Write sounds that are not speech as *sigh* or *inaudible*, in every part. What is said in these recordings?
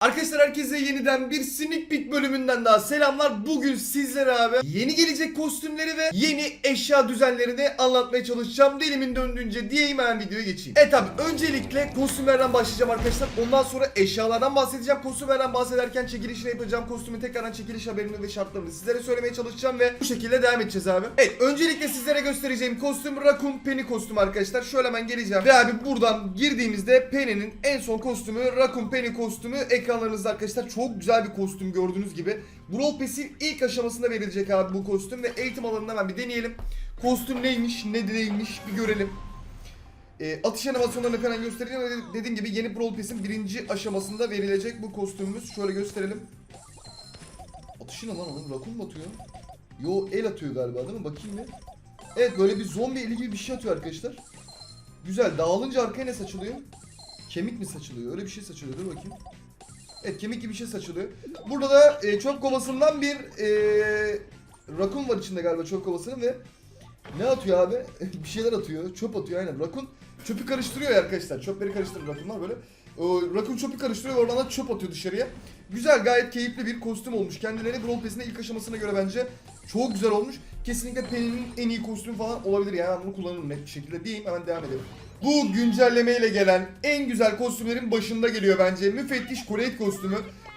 Arkadaşlar herkese yeniden bir sneak peek bölümünden daha selamlar. Bugün sizlere abi yeni gelecek kostümleri ve yeni eşya düzenlerini anlatmaya çalışacağım. Dilimin döndüğünce diyeyim hemen videoya geçeyim. Evet abi öncelikle kostümlerden başlayacağım arkadaşlar. Ondan sonra eşyalardan bahsedeceğim. Kostümlerden bahsederken çekilişini yapacağım. Kostümün tekrardan çekiliş haberini ve şartlarını sizlere söylemeye çalışacağım ve bu şekilde devam edeceğiz abi. Evet öncelikle sizlere göstereceğim kostüm Raccoon Penny kostümü arkadaşlar. Şöyle hemen geleceğim. Ve abi buradan girdiğimizde Penny'nin en son kostümü Raccoon Penny kostümü ekranlarınızda arkadaşlar. Çok güzel bir kostüm gördüğünüz gibi. Brawl Pass'in ilk aşamasında verilecek abi bu kostüm ve eğitim alanında hemen bir deneyelim. Kostüm neymiş ne değilmiş bir görelim. E, atış animasyonlarını falan göstereceğim. ve Dediğim gibi yeni Brawl Pass'in birinci aşamasında verilecek bu kostümümüz. Şöyle gösterelim. Atışı ne lan onun? Rakun mu atıyor? Yo el atıyor galiba değil mi? Bakayım bir. Evet böyle bir zombi eli gibi bir şey atıyor arkadaşlar. Güzel. Dağılınca arkaya ne saçılıyor? Kemik mi saçılıyor? Öyle bir şey saçılıyor. Dur bakayım. Evet kemik gibi bir şey saçılıyor. Burada da e, çöp kovasından bir e, rakun var içinde galiba çöp kovasının ve ne atıyor abi? *laughs* bir şeyler atıyor. Çöp atıyor aynen. Rakun çöpü karıştırıyor arkadaşlar. Çöpleri karıştırır rakunlar böyle. O, rakun çöpü karıştırıyor ve oradan da çöp atıyor dışarıya. Güzel gayet keyifli bir kostüm olmuş. Kendileri Brawl Pass'in ilk aşamasına göre bence çok güzel olmuş. Kesinlikle Penny'nin en iyi kostümü falan olabilir yani bunu kullanırım net bir şekilde diyeyim hemen devam edelim. Bu güncellemeyle gelen en güzel kostümlerin başında geliyor bence. Müfettiş Colette kostümü.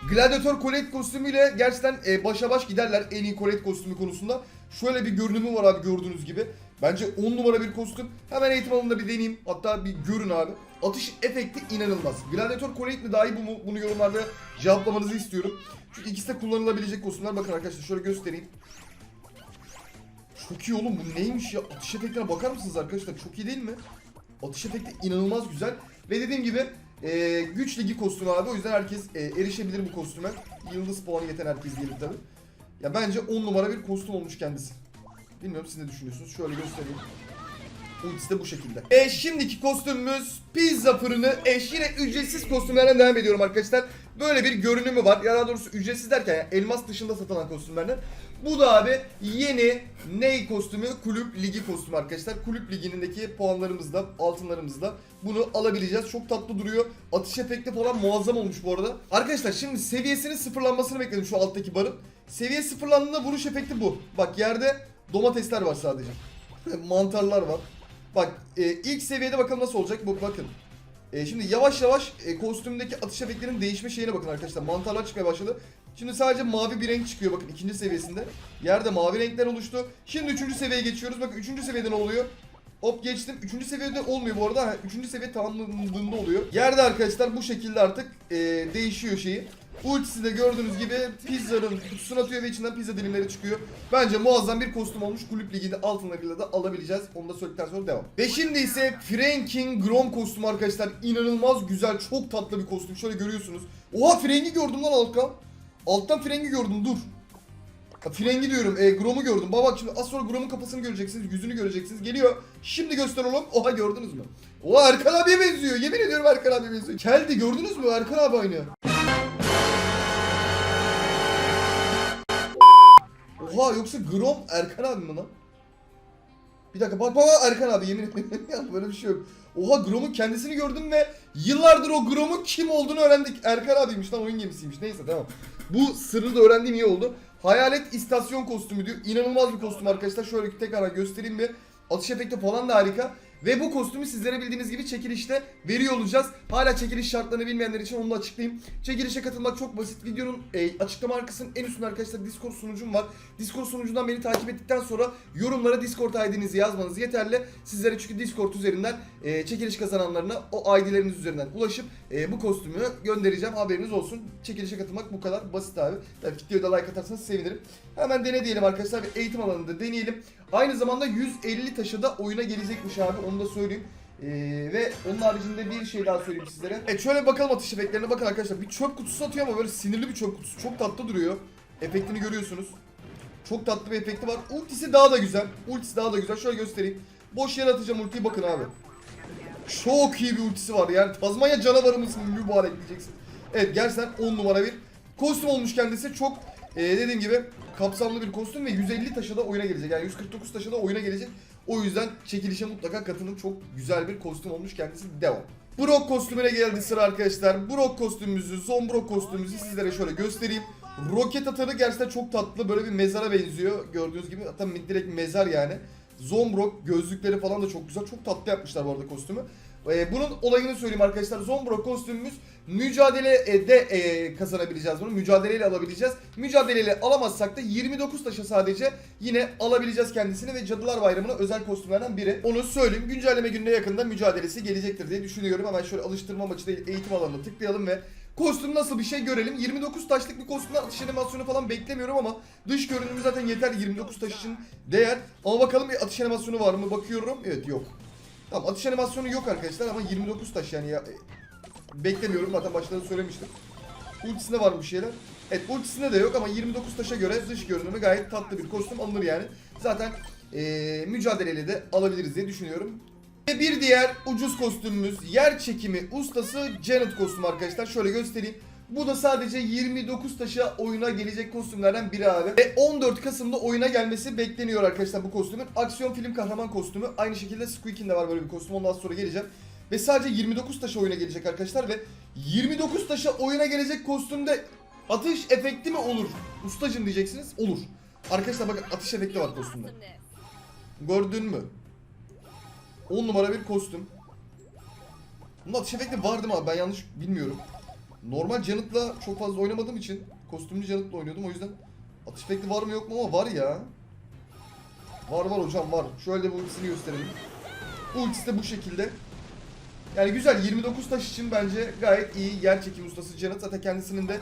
Gladiator Colette kostümüyle gerçekten e, başa baş giderler en iyi Colette kostümü konusunda. Şöyle bir görünümü var abi gördüğünüz gibi. Bence 10 numara bir kostüm. Hemen eğitim alanında bir deneyeyim. Hatta bir görün abi. Atış efekti inanılmaz. Gladiator Colette mi daha iyi bu mu? Bunu yorumlarda cevaplamanızı istiyorum. Çünkü ikisi de kullanılabilecek kostümler. Bakın arkadaşlar şöyle göstereyim. Çok iyi oğlum bu neymiş ya? Atış efektine bakar mısınız arkadaşlar? Çok iyi değil mi? Atış efekti inanılmaz güzel. Ve dediğim gibi e, güç ligi kostümü abi. O yüzden herkes e, erişebilir bu kostüme. Yıldız puanı yeten herkes gelir tabi. Ya bence 10 numara bir kostüm olmuş kendisi. Bilmiyorum siz ne düşünüyorsunuz? Şöyle göstereyim. Ultisi de bu şekilde. E şimdiki kostümümüz pizza fırını eş yine ücretsiz kostümlerden devam ediyorum arkadaşlar. Böyle bir görünümü var. Ya daha doğrusu ücretsiz derken ya, elmas dışında satılan kostümlerden. Bu da abi yeni ney kostümü kulüp ligi kostümü arkadaşlar. Kulüp ligindeki puanlarımızla altınlarımızla bunu alabileceğiz. Çok tatlı duruyor. Atış efekti falan muazzam olmuş bu arada. Arkadaşlar şimdi seviyesinin sıfırlanmasını bekledim şu alttaki barın. Seviye sıfırlandığında vuruş efekti bu. Bak yerde domatesler var sadece. *laughs* Mantarlar var. Bak e, ilk seviyede bakalım nasıl olacak. Bu bakın. E, şimdi yavaş yavaş e, kostümdeki atış efektlerinin değişme şeyine bakın arkadaşlar. Mantarlar çıkmaya başladı. Şimdi sadece mavi bir renk çıkıyor bakın ikinci seviyesinde. Yerde mavi renkler oluştu. Şimdi üçüncü seviyeye geçiyoruz. Bakın üçüncü seviyede ne oluyor? Hop geçtim. Üçüncü seviyede olmuyor bu arada. Üçüncü seviye tamamlandığında oluyor. Yerde arkadaşlar bu şekilde artık e, değişiyor şeyi. Ultisi de gördüğünüz gibi pizzanın kutusuna atıyor ve içinden pizza dilimleri çıkıyor. Bence muazzam bir kostüm olmuş. Kulüp liginde altınlarıyla da alabileceğiz. Onu da söyledikten sonra devam. Ve şimdi ise Frank'in Grom kostümü arkadaşlar. İnanılmaz güzel, çok tatlı bir kostüm. Şöyle görüyorsunuz. Oha Frank'i gördüm lan alttan. Alttan Frank'i gördüm dur. Ha, Frengi diyorum. E, Grom'u gördüm. Baba şimdi az sonra Grom'un kafasını göreceksiniz. Yüzünü göreceksiniz. Geliyor. Şimdi göster oğlum. Oha gördünüz mü? Oha Erkan abiye benziyor. Yemin ediyorum Erkan abiye benziyor. Keldi gördünüz mü? Erkan abi aynı. Oha yoksa Grom Erkan abi mi lan? Bir dakika bak bak, Erkan abi yemin ederim *laughs* ya böyle bir şey yok. Oha Grom'un kendisini gördüm ve yıllardır o Grom'un kim olduğunu öğrendik. Erkan abiymiş lan oyun gemisiymiş. Neyse tamam. Bu sırrı da öğrendiğim iyi oldu. Hayalet istasyon kostümü diyor. İnanılmaz bir kostüm arkadaşlar. Şöyle tekrar göstereyim bir. Atış efekti falan da harika. Ve bu kostümü sizlere bildiğiniz gibi çekilişte veriyor olacağız. Hala çekiliş şartlarını bilmeyenler için onu da açıklayayım. Çekilişe katılmak çok basit. Videonun e, açıklama arkasının en üstünde arkadaşlar Discord sunucum var. Discord sunucundan beni takip ettikten sonra yorumlara Discord ID'nizi yazmanız yeterli. Sizlere çünkü Discord üzerinden e, çekiliş kazananlarına o ID'leriniz üzerinden ulaşıp e, bu kostümü göndereceğim. Haberiniz olsun. Çekilişe katılmak bu kadar basit abi. Tabii videoda like atarsanız sevinirim. Hemen dene diyelim arkadaşlar ve eğitim alanında deneyelim. Aynı zamanda 150 taşı da oyuna gelecekmiş abi onu da söyleyeyim. Ee, ve onun haricinde bir şey daha söyleyeyim sizlere. Evet şöyle bakalım atış efektlerine bakın arkadaşlar. Bir çöp kutusu atıyor ama böyle sinirli bir çöp kutusu. Çok tatlı duruyor. Efektini görüyorsunuz. Çok tatlı bir efekti var. Ultisi daha da güzel. Ultisi daha da güzel. Şöyle göstereyim. Boş yere atacağım ultiyi bakın abi. Çok iyi bir ultisi var. Yani Tazmanya canavarı mısın mübarek diyeceksin. Evet gerçekten 10 numara bir kostüm olmuş kendisi. Çok e, dediğim gibi kapsamlı bir kostüm ve 150 taşa da oyuna gelecek. Yani 149 taşa da oyuna gelecek. O yüzden çekilişe mutlaka katılın. Çok güzel bir kostüm olmuş kendisi. Devam. Brock kostümüne geldi sıra arkadaşlar. Brock kostümümüzü, Zombrock kostümümüzü sizlere şöyle göstereyim. Roket atarı gerçekten çok tatlı. Böyle bir mezara benziyor. Gördüğünüz gibi hatta direkt mezar yani. Zombrock gözlükleri falan da çok güzel. Çok tatlı yapmışlar bu arada kostümü. Ee, bunun olayını söyleyeyim arkadaşlar. Zombrock kostümümüz mücadelede e, kazanabileceğiz bunu. Mücadeleyle alabileceğiz. Mücadeleyle alamazsak da 29 taşa sadece yine alabileceğiz kendisini ve Cadılar Bayramı'na özel kostümlerden biri. Onu söyleyeyim. Güncelleme gününe yakında mücadelesi gelecektir diye düşünüyorum. Hemen şöyle alıştırma maçı değil eğitim alanına tıklayalım ve Kostüm nasıl bir şey görelim. 29 taşlık bir kostümden atış animasyonu falan beklemiyorum ama dış görünümü zaten yeter 29 taş için değer. Ama bakalım bir atış animasyonu var mı bakıyorum. Evet yok. Tamam atış animasyonu yok arkadaşlar ama 29 taş yani ya. e, Beklemiyorum zaten başta da söylemiştim. Ultisinde var bir şeyler. Evet ultisinde de yok ama 29 taşa göre dış görünümü gayet tatlı bir kostüm alınır yani. Zaten eee mücadeleyle de alabiliriz diye düşünüyorum. Ve bir diğer ucuz kostümümüz yer çekimi ustası Janet kostümü arkadaşlar. Şöyle göstereyim. Bu da sadece 29 taşa oyuna gelecek kostümlerden biri abi. Ve 14 Kasım'da oyuna gelmesi bekleniyor arkadaşlar bu kostümün. Aksiyon film kahraman kostümü. Aynı şekilde Squeak'in de var böyle bir kostüm. Ondan sonra geleceğim. Ve sadece 29 taşa oyuna gelecek arkadaşlar ve 29 taşa oyuna gelecek kostümde atış efekti mi olur? Ustacım diyeceksiniz. Olur. Arkadaşlar bakın atış efekti var kostümde. Gördün mü? 10 numara bir kostüm. Bunun atış efekti vardı mı abi? Ben yanlış bilmiyorum. Normal Janet'la çok fazla oynamadığım için kostümlü Janet'la oynuyordum o yüzden atış efekti var mı yok mu ama var ya. Var var hocam var. Şöyle bu ultisini gösterelim. Ultisi de bu şekilde. Yani güzel 29 taş için bence gayet iyi yer çekim ustası Janet. Zaten kendisinin de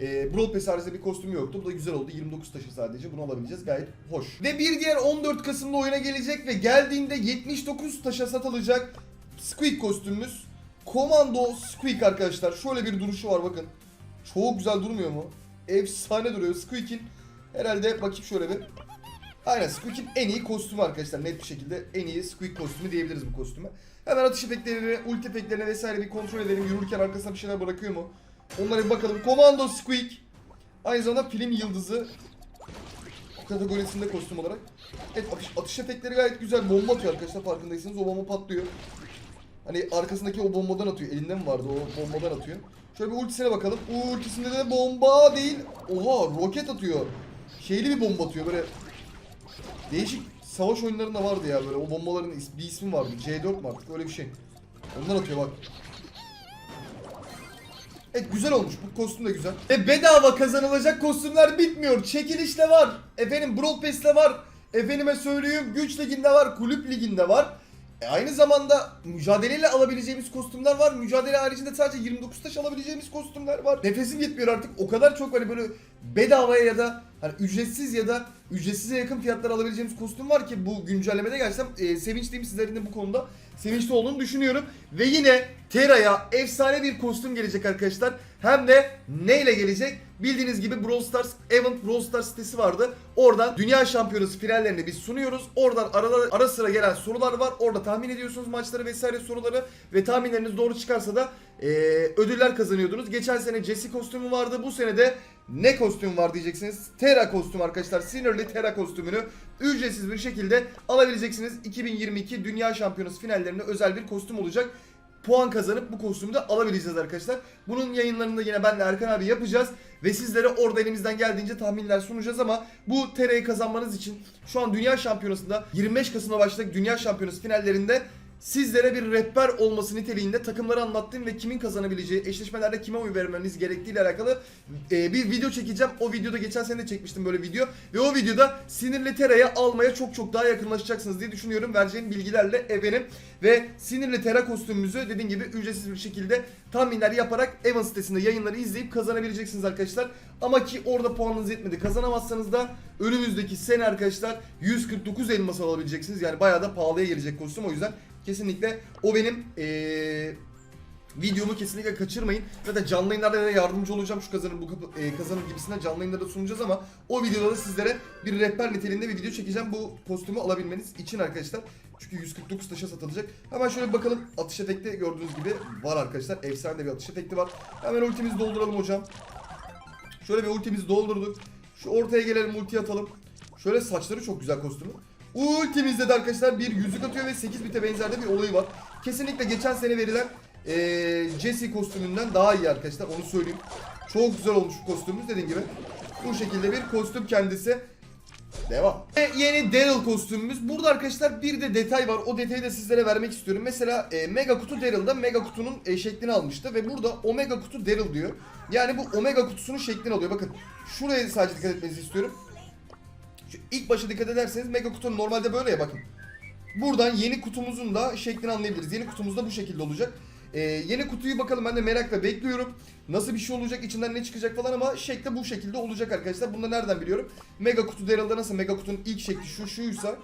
e, Brawl Pass haricinde bir kostümü yoktu. Bu da güzel oldu. 29 taşı sadece. Bunu alabileceğiz. Gayet hoş. Ve bir diğer 14 Kasım'da oyuna gelecek ve geldiğinde 79 taşa satılacak Squeak kostümümüz. Komando Squeak arkadaşlar. Şöyle bir duruşu var bakın. Çok güzel durmuyor mu? Efsane duruyor. Squeak'in herhalde bakayım şöyle bir. Aynen Squeak'in en iyi kostümü arkadaşlar. Net bir şekilde en iyi Squeak kostümü diyebiliriz bu kostüme. Hemen atış efektlerini, ulti efektlerini vesaire bir kontrol edelim. Yürürken arkasına bir şeyler bırakıyor mu? Onlara bir bakalım. Komando Squeak. Aynı zamanda film yıldızı kategorisinde kostüm olarak. Evet atış, efektleri gayet güzel. Bomba atıyor arkadaşlar farkındaysanız. O bomba patlıyor. Hani arkasındaki o bombadan atıyor. Elinde mi vardı o bombadan atıyor. Şöyle bir ultisine bakalım. Ultisinde de bomba değil. Oha roket atıyor. Şeyli bir bomba atıyor böyle. Değişik savaş oyunlarında vardı ya böyle. O bombaların bir ismi vardı. C4 mu artık öyle bir şey. Ondan atıyor bak. Evet güzel olmuş. Bu kostüm de güzel. Ve bedava kazanılacak kostümler bitmiyor. Çekiliş de var. Efendim Brawl Pass'te var. Efendime söyleyeyim Güç Ligi'nde var. Kulüp Ligi'nde var. E, aynı zamanda mücadeleyle alabileceğimiz kostümler var. Mücadele haricinde sadece 29 taş alabileceğimiz kostümler var. Nefesim yetmiyor artık. O kadar çok hani böyle bedavaya ya da hani ücretsiz ya da ücretsize yakın fiyatlar alabileceğimiz kostüm var ki bu güncellemede gerçekten e, sevinçliyim sizlerin de bu konuda sevinçli olduğunu düşünüyorum. Ve yine Tera'ya efsane bir kostüm gelecek arkadaşlar. Hem de neyle gelecek? Bildiğiniz gibi Brawl Stars Event Brawl Stars sitesi vardı. Oradan Dünya Şampiyonası finallerini biz sunuyoruz. Oradan ara, ara sıra gelen sorular var. Orada tahmin ediyorsunuz maçları vesaire soruları. Ve tahminleriniz doğru çıkarsa da e, ödüller kazanıyordunuz. Geçen sene Jesse kostümü vardı. Bu sene de ne kostüm var diyeceksiniz. Terra kostüm arkadaşlar. Sinirli Terra kostümünü ücretsiz bir şekilde alabileceksiniz. 2022 Dünya Şampiyonası finallerinde özel bir kostüm olacak. Puan kazanıp bu kostümü de alabileceğiz arkadaşlar. Bunun yayınlarını da yine ben de Erkan abi yapacağız. Ve sizlere orada elimizden geldiğince tahminler sunacağız ama bu TR'yi kazanmanız için şu an Dünya Şampiyonası'nda 25 Kasım'da başlayacak Dünya Şampiyonası finallerinde sizlere bir rehber olması niteliğinde takımları anlattım ve kimin kazanabileceği, eşleşmelerde kime oy vermeniz gerektiğiyle alakalı e, bir video çekeceğim. O videoda geçen sene de çekmiştim böyle video. Ve o videoda sinirli Tera'ya almaya çok çok daha yakınlaşacaksınız diye düşünüyorum. Vereceğim bilgilerle efendim. Ve sinirli Tera kostümümüzü dediğim gibi ücretsiz bir şekilde tahminler yaparak Evan sitesinde yayınları izleyip kazanabileceksiniz arkadaşlar. Ama ki orada puanınız yetmedi. Kazanamazsanız da önümüzdeki sene arkadaşlar 149 elmas alabileceksiniz. Yani bayağı da pahalıya gelecek kostüm o yüzden kesinlikle o benim eee videomu kesinlikle kaçırmayın. Zaten canlı yayınlarda da yardımcı olacağım şu kazanır bu kapı, e, kazanır gibisinden canlı yayınlarda sunacağız ama o videoda da sizlere bir rehber niteliğinde bir video çekeceğim bu kostümü alabilmeniz için arkadaşlar. Çünkü 149 taşa satılacak. Hemen şöyle bir bakalım. Atış efekti gördüğünüz gibi var arkadaşlar. Efsane de bir atış efekti var. Hemen ultimizi dolduralım hocam. Şöyle bir ultimizi doldurduk. Şu ortaya gelelim ulti atalım. Şöyle saçları çok güzel kostümü. Ultimizde de arkadaşlar bir yüzük atıyor ve 8 bite benzerde bir olayı var. Kesinlikle geçen sene verilen e, Jesse kostümünden daha iyi arkadaşlar onu söyleyeyim. Çok güzel olmuş kostümümüz dediğim gibi. Bu şekilde bir kostüm kendisi. Devam. Ve yeni Daryl kostümümüz. Burada arkadaşlar bir de detay var. O detayı da sizlere vermek istiyorum. Mesela e, Mega Kutu Daryl'da Mega Kutu'nun e, şeklini almıştı. Ve burada Omega Kutu Daryl diyor. Yani bu Omega Kutusu'nun şeklini alıyor. Bakın şuraya sadece dikkat etmenizi istiyorum. Şu ilk başa dikkat ederseniz Mega Kutu normalde böyle ya bakın. Buradan yeni kutumuzun da şeklini anlayabiliriz. Yeni kutumuz da bu şekilde olacak. Ee, yeni kutuyu bakalım ben de merakla bekliyorum. Nasıl bir şey olacak, içinden ne çıkacak falan ama şekli bu şekilde olacak arkadaşlar. Bunu nereden biliyorum? Mega kutu Daryl'da nasıl Mega kutunun ilk şekli şu şuysa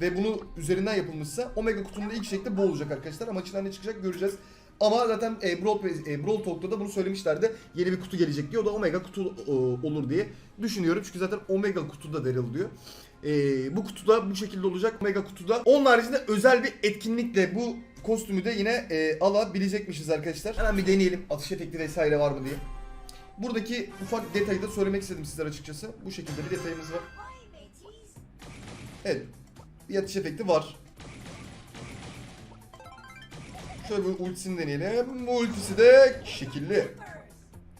ve bunu üzerinden yapılmışsa o Mega kutunun ilk şekli bu olacak arkadaşlar. Ama içinden ne çıkacak göreceğiz. Ama zaten e, Brawl, e, Brawl Talk'ta da bunu söylemişlerdi. Yeni bir kutu gelecek diye. O da Omega kutu e, olur diye düşünüyorum. Çünkü zaten Omega kutuda Daryl diyor. E, bu kutuda bu şekilde olacak. Omega kutuda. Onun haricinde özel bir etkinlikle bu kostümü de yine e, alabilecekmişiz arkadaşlar. Hemen bir deneyelim. Atış efekti vesaire var mı diye. Buradaki ufak detayı da söylemek istedim sizlere açıkçası. Bu şekilde bir detayımız var. Evet. Bir atış efekti var. Şöyle bir ultisini deneyelim. Bu ultisi de şekilli.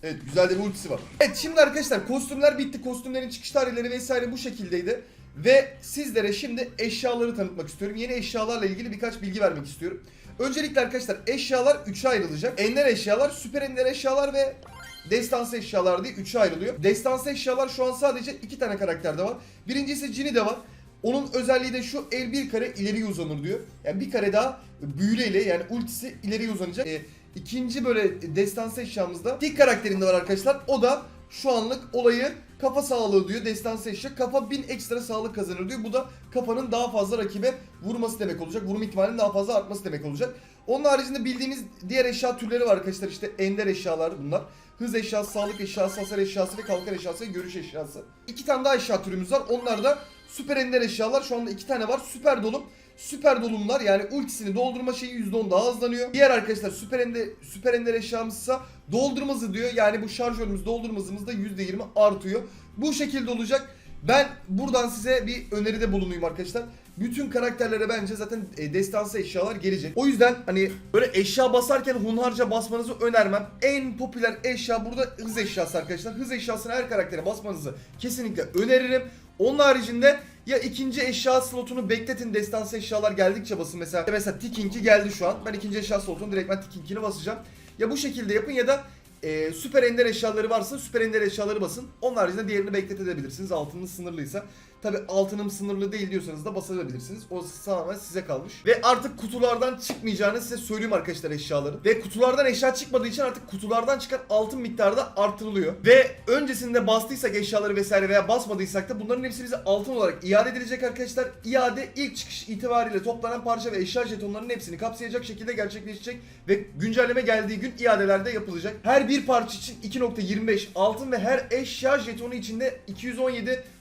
Evet güzel de bir ultisi var. Evet şimdi arkadaşlar kostümler bitti. Kostümlerin çıkış tarihleri vesaire bu şekildeydi. Ve sizlere şimdi eşyaları tanıtmak istiyorum. Yeni eşyalarla ilgili birkaç bilgi vermek istiyorum. Öncelikle arkadaşlar eşyalar 3'e ayrılacak. Ender eşyalar, süper ender eşyalar ve destansı eşyalar diye 3'e ayrılıyor. Destansı eşyalar şu an sadece 2 tane karakterde var. Birincisi Jinny de var. Onun özelliği de şu el bir kare ileriye uzanır diyor. Yani bir kare daha büyüleyle yani ultisi ileriye uzanacak. Ee, ikinci böyle destansı eşyamızda tek karakterinde var arkadaşlar. O da şu anlık olayı kafa sağlığı diyor. Destansı eşya kafa 1000 ekstra sağlık kazanır diyor. Bu da kafanın daha fazla rakibe vurması demek olacak. Vurum ihtimalinin daha fazla artması demek olacak. Onun haricinde bildiğimiz diğer eşya türleri var arkadaşlar. İşte ender eşyalar bunlar. Hız eşyası, sağlık eşyası, hasar eşyası ve kalkan eşyası ve görüş eşyası. İki tane daha eşya türümüz var. Onlar da süper ender eşyalar. Şu anda iki tane var. Süper dolum. Süper dolumlar yani ultisini doldurma şeyi %10 daha hızlanıyor. Diğer arkadaşlar süper ender, süper ender eşyamızsa doldurma hızı diyor. Yani bu şarjörümüz doldurma da %20 artıyor. Bu şekilde olacak. Ben buradan size bir öneride bulunayım arkadaşlar. Bütün karakterlere bence zaten e, destansı eşyalar gelecek. O yüzden hani böyle eşya basarken hunharca basmanızı önermem. En popüler eşya burada hız eşyası arkadaşlar. Hız eşyasını her karaktere basmanızı kesinlikle öneririm. Onun haricinde ya ikinci eşya slotunu bekletin destansı eşyalar geldikçe basın mesela. Mesela Tikink'i geldi şu an. Ben ikinci eşya slotunu direkt ben Tikink'ini basacağım. Ya bu şekilde yapın ya da e, süper ender eşyaları varsa süper ender eşyaları basın. Onun haricinde diğerini bekletebilirsiniz. Altınız sınırlıysa. Tabi altınım sınırlı değil diyorsanız da basabilirsiniz. O tamamen size kalmış. Ve artık kutulardan çıkmayacağını size söyleyeyim arkadaşlar eşyaların. Ve kutulardan eşya çıkmadığı için artık kutulardan çıkan altın miktarı da artırılıyor. Ve öncesinde bastıysak eşyaları vesaire veya basmadıysak da bunların hepsi bize altın olarak iade edilecek arkadaşlar. İade ilk çıkış itibariyle toplanan parça ve eşya jetonlarının hepsini kapsayacak şekilde gerçekleşecek. Ve güncelleme geldiği gün iadelerde yapılacak. Her bir parça için 2.25 altın ve her eşya jetonu içinde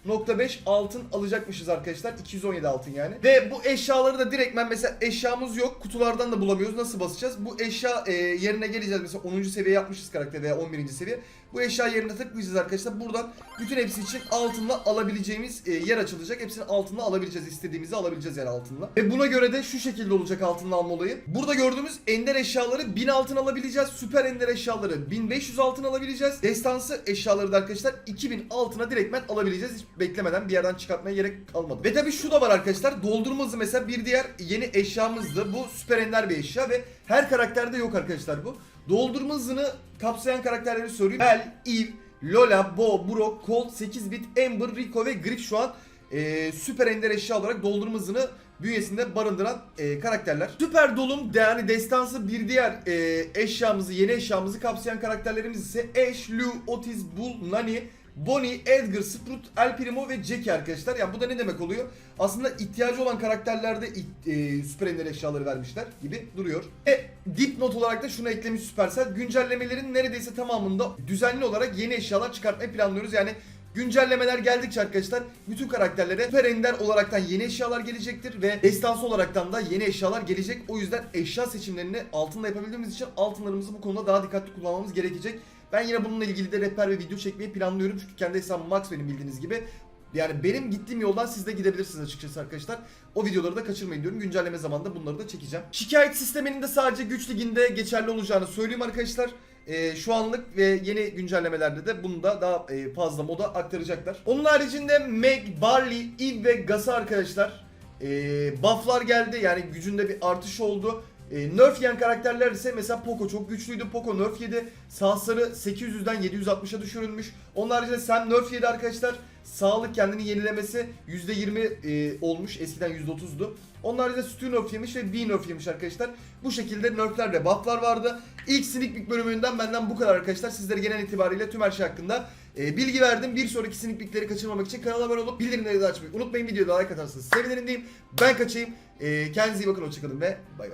217.5 altın alacakmışız arkadaşlar. 217 altın yani. Ve bu eşyaları da direktmen mesela eşyamız yok. Kutulardan da bulamıyoruz. Nasıl basacağız? Bu eşya e, yerine geleceğiz. Mesela 10. seviye yapmışız karakter veya 11. seviye. Bu eşya yerine tıklayacağız arkadaşlar. Buradan bütün hepsi için altınla alabileceğimiz e, yer açılacak. Hepsini altınla alabileceğiz. İstediğimizi alabileceğiz yani altınla. Ve buna göre de şu şekilde olacak altınla alma olayı. Burada gördüğümüz ender eşyaları 1000 altın alabileceğiz. Süper ender eşyaları 1500 altın alabileceğiz. Destansı eşyaları da arkadaşlar 2000 altına direktmen alabileceğiz. Beklemeden bir yerden çıkartmaya gerek kalmadı. Ve tabii şu da var arkadaşlar. Doldurma hızı mesela bir diğer yeni eşyamızdı. Bu süper ender bir eşya ve her karakterde yok arkadaşlar bu. Doldurma hızını kapsayan karakterleri söyleyeyim. El, Eve, Lola, Bo, Brock, Colt, 8 bit, Amber, Rico ve Griff şu an e, süper ender eşya olarak doldurma hızını bünyesinde barındıran e, karakterler. Süper dolum yani destansı bir diğer e, eşyamızı, yeni eşyamızı kapsayan karakterlerimiz ise Ash, Lou, Otis, Bull, Nani, Bonnie, Edgar, Sprout, El Primo ve Jackie arkadaşlar. Yani bu da ne demek oluyor? Aslında ihtiyacı olan karakterlerde e, süper ender eşyaları vermişler gibi duruyor. Ve dipnot olarak da şunu eklemiş Supercell. Güncellemelerin neredeyse tamamında düzenli olarak yeni eşyalar çıkartmayı planlıyoruz. Yani Güncellemeler geldikçe arkadaşlar bütün karakterlere süper ender olaraktan yeni eşyalar gelecektir ve destansı olaraktan da yeni eşyalar gelecek. O yüzden eşya seçimlerini altınla yapabildiğimiz için altınlarımızı bu konuda daha dikkatli kullanmamız gerekecek. Ben yine bununla ilgili de rehber ve video çekmeyi planlıyorum çünkü kendi hesabım Max benim bildiğiniz gibi. Yani benim gittiğim yoldan siz de gidebilirsiniz açıkçası arkadaşlar. O videoları da kaçırmayın diyorum. Güncelleme zamanında bunları da çekeceğim. Şikayet sisteminin de sadece güç liginde geçerli olacağını söyleyeyim arkadaşlar. Ee, şu anlık ve yeni güncellemelerde de bunu da daha e, fazla moda aktaracaklar. Onun haricinde Meg, Barley, Eve ve Gasa arkadaşlar e, bufflar geldi. Yani gücünde bir artış oldu. E, nerf yiyen karakterler ise mesela Poco çok güçlüydü. Poco nerf yedi. Sağsarı 800'den 760'a düşürülmüş. Onun haricinde Sam nerf yedi arkadaşlar. Sağlık kendini yenilemesi %20 e, olmuş. Eskiden %30'du. Onun haricinde Stu nerf yemiş ve B nerf yemiş arkadaşlar. Bu şekilde nerfler ve bufflar vardı. İlk sneak peek bölümünden benden bu kadar arkadaşlar. Sizlere genel itibariyle tüm her şey hakkında e, bilgi verdim. Bir sonraki sneak peekleri kaçırmamak için kanala abone olup bildirimleri de açmayı unutmayın. Videoda like atarsanız sevinirim diyeyim. Ben kaçayım. E, kendinize iyi bakın. Hoşçakalın ve bay bay.